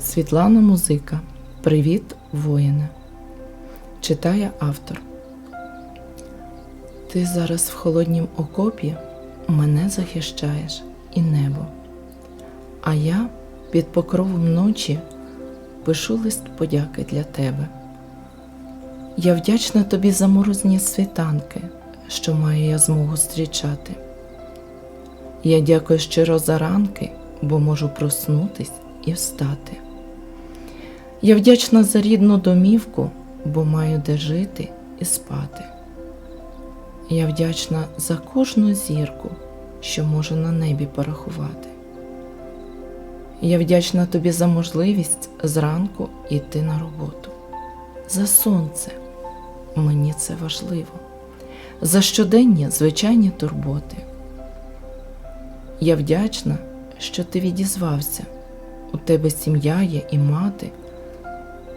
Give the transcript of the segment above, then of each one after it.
Світлана Музика. Привіт, воїне. Читає автор. Ти зараз в холоднім окопі мене захищаєш і небо. А я під покровом ночі пишу лист подяки для тебе. Я вдячна тобі за морозні світанки, що маю я змогу зустрічати. Я дякую щиро за ранки, бо можу проснутись і встати. Я вдячна за рідну домівку, бо маю де жити і спати. Я вдячна за кожну зірку, що можу на небі порахувати. Я вдячна тобі за можливість зранку йти на роботу, за сонце. Мені це важливо, за щоденні звичайні турботи. Я вдячна, що ти відізвався. У тебе сім'я є і мати.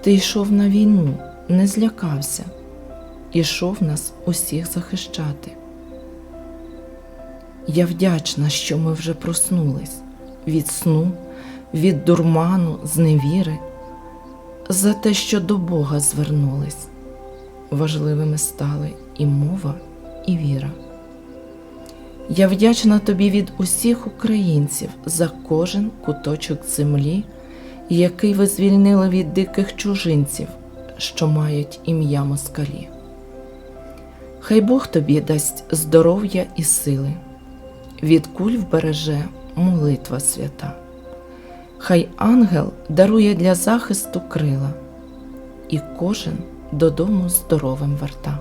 Ти йшов на війну, не злякався, ішов нас усіх захищати. Я вдячна, що ми вже проснулись від сну, від дурману, зневіри, за те, що до Бога звернулись. Важливими стали і мова, і віра. Я вдячна тобі від усіх українців за кожен куточок землі, який ви звільнили від диких чужинців, що мають ім'я москалі. Хай Бог тобі дасть здоров'я і сили, від куль вбереже молитва свята. Хай ангел дарує для захисту крила, і кожен додому здоровим верта.